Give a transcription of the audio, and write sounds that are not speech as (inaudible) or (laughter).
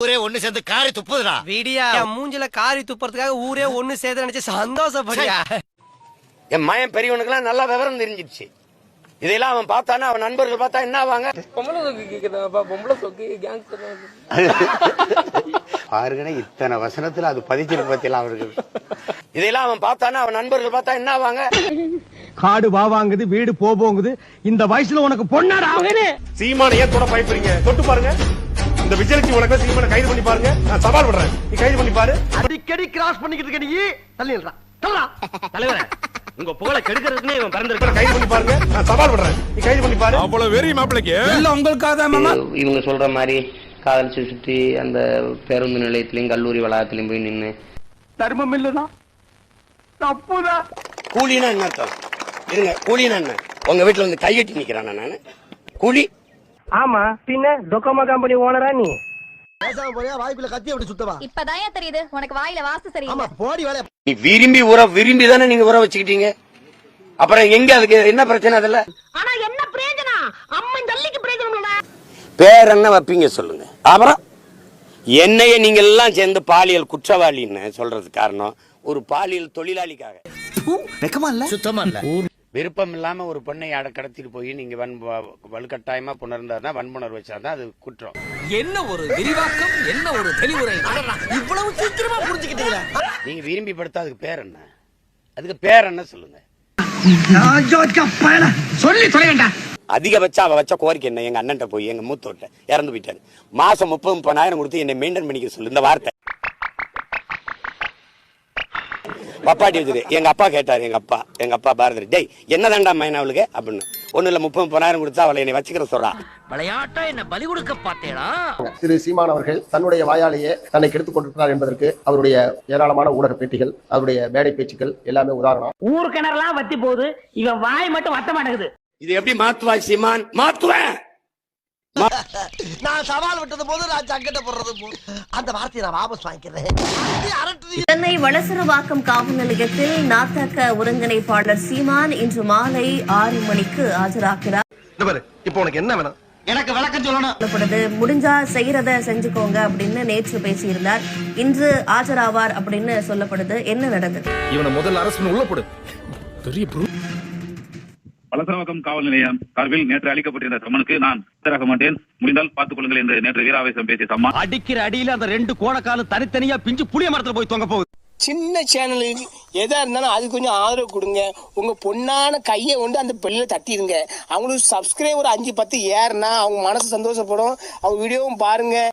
ஊரே ஒண்ணு சேர்ந்து காரி துப்புதுடா. விடியா. என் மூஞ்சில காரி துப்புறதுக்காக ஊரே ஒண்ணு சேர்த்து நினைச்சு சந்தோஷப்படியா என் மயன் பெரியவனுக்கெல்லாம் நல்லா விவரம் தெரிஞ்சிருச்சு இதையெல்லாம் அவன் பார்த்தானா அவன் நண்பர்கள் பார்த்தா என்ன ஆவாங்க? பாருங்கண்ணே இத்தனை வசனத்துல அது பதிச்சிருக்கு பத்தியெல்லாம் அவருக்கு? இதையெல்லாம் அவன் பார்த்தானா அவன் நண்பர்கள் பார்த்தா என்ன ஆவாங்க? காடு வாவாங்குது வீடு போபோங்குது. இந்த வயசுல உனக்கு பொண்ணாடா? சீமான ஏன் தொட பயப்படுறீங்க? தொட்டு பாருங்க. இந்த விஜயலட்சுமி உனக்கு சீமான கைது பண்ணி பாருங்க. நான் சவால் பண்றேன் நீ கைது பண்ணி பாரு. அடிக்கடி கிராஸ் பண்ணிக்கிட்டு இருக்க நீ தள்ளிடுறா தள்ளா தலைவரே உங்க புகழை கெடுக்கிறதுக்குன்னே இவன் பிறந்திருக்கான். கைது பண்ணி பாருங்க. நான் சவால் பண்றேன் நீ கைது பண்ணி பாரு. அவ்வளவு வெறி மாப்பிளைக்கு. இவங்க சொல்ற மாதிரி காதலிச்சு சுற்றி அந்த பேருந்து நிலையத்திலயும் கல்லூரி வளாகத்திலயும் போய் நின்று தர்மம் இல்லதான் தப்புதான் கூலினா என்ன இருங்க கூலினா என்ன? உங்க வீட்டுல வந்து கையெட்டி நிக்கிறானா நானு? கூலி ஆமா பின்ன டொக்கோமோ கம்பெனி ஓனரா நீ. பேசாம போறியா? வாய்ப்புல கத்தி அப்படி சுத்தவா? இப்பதான் தெரியுது. உனக்கு வாயில வாஸ்து ஆமா சரியில்லை போடி நீ விரும்பி உற விரும்பி தானே நீங்க உற வச்சுக்கிட்டீங்க? அப்புறம் எங்க அதுக்கு என்ன பிரச்சனை அதுல? ஆனா என்ன பிரயோஜனம்? அம்மன் ஜல்லிக்கு பிரயோஜனம் பேர் என்ன வைப்பீங்க சொல்லுங்க. அப்புறம் என்னைய நீங்க எல்லாம் சேர்ந்து பாலியல் குற்றவாளின்னு சொல்றது காரணம் ஒரு பாலியல் தொழிலாளிக்காக. சுத்தமா இல்ல. விருப்பம் இல்லாம ஒரு பெண்ணை கடத்திட்டு போய் நீங்க வலுக்கட்டாயமா புணர்ந்தாதான் வன்புணர் வச்சாதான் அது குற்றம். என்ன ஒரு விரிவாக்கம் என்ன ஒரு தெளிவுரை? இவ்வளவு சீக்கிரமா புரிஞ்சுக்கிட்டீங்களா. நீங்க விரும்பி படுத்தா அதுக்கு பேர் என்ன? அதுக்கு பேர் என்ன சொல்லுங்க. சொல்லி தொலைவேண்டா அதிகபட்சம் அவ வச்ச கோரிக்கை என்ன? எங்க அண்ணன்ட்ட போய் எங்க மூத்தோட்ட இறந்து போயிட்டாரு. மாசம் முப்பது முப்பதாயிரம் கொடுத்து என்னை மெயின்டைன் பண்ணிக்க சொல்லு. இந்த வார்த்தை. பப்பாட்டி வச்சுரு எங்க அப்பா கேட்டாரு எங்க அப்பா எங்க அப்பா பாரதி டேய் என்னதான்டா மைன் அவளுக்கு? அப்படின்னு. ஒண்ணு இல்ல முப்பது முப்பதாயிரம் கொடுத்தா அவளை என்னை வச்சுக்கிற சொல்றா. விளையாட்டா என்ன பலி கொடுக்க பார்த்தேடா? திரு சீமான் அவர்கள் தன்னுடைய வாயாலேயே தன்னை கெடுத்துக் கொண்டிருக்கிறார் என்பதற்கு அவருடைய ஏராளமான ஊடக பேட்டிகள் அவருடைய மேடை பேச்சுக்கள் எல்லாமே உதாரணம். ஊர் கிணறுலாம் வத்தி போகுது. இவன் வாய் மட்டும் வத்த மாட்டேங்குது. இது எப்படி மாத்துவாய் சீமான்? மாத்துவேன்! (laughs) நான் சவால் விட்டது போது நான் சங்கட்ட போடுறது போ அந்த வார்த்தையை நான் வாபஸ் வாங்கிக்கிறேன். சென்னை வளசரவாக்கம் காவல் நிலையத்தில் நாத்தக ஒருங்கிணைப்பாளர் சீமான் இன்று மாலை ஆறு மணிக்கு ஆஜராகிறார். இந்த பாரு இப்போ உனக்கு என்ன வேணும்? எனக்கு விளக்கம் சொல்லணும். முடிஞ்சா செய்யறத செஞ்சுக்கோங்க அப்படின்னு நேற்று பேசியிருந்தார். இன்று ஆஜராவார் அப்படின்னு சொல்லப்படுது. என்ன நடந்தது? இவனை முதல்ல அரசு உள்ள போடு. பெரிய வலசரவாக்கம் காவல் நிலையம் சார்பில் நேற்று அளிக்கப்பட்டிருந்த சம்மனுக்கு நான் ஆஜராக மாட்டேன். முடிந்தால் பார்த்துக் கொள்ளுங்கள் என்று நேற்று வீராவேசம் பேசிய சம்மா. அடிக்கிற அடியில அந்த ரெண்டு கோணக்காலும் தனித்தனியா பிஞ்சு புளிய மரத்துல போய் தொங்க போகுது. சின்ன சேனலுக்கு எதா இருந்தாலும் அது கொஞ்சம் ஆதரவு கொடுங்க. உங்க பொண்ணான கையை கொண்டு அந்த பெல்லில தட்டிடுங்க அவங்களுக்கு சப்ஸ்கிரைபர் அஞ்சு பத்து ஏறுனா அவங்க மனசு சந்தோஷப்படும். அவங்க வீடியோவும் பாருங்க.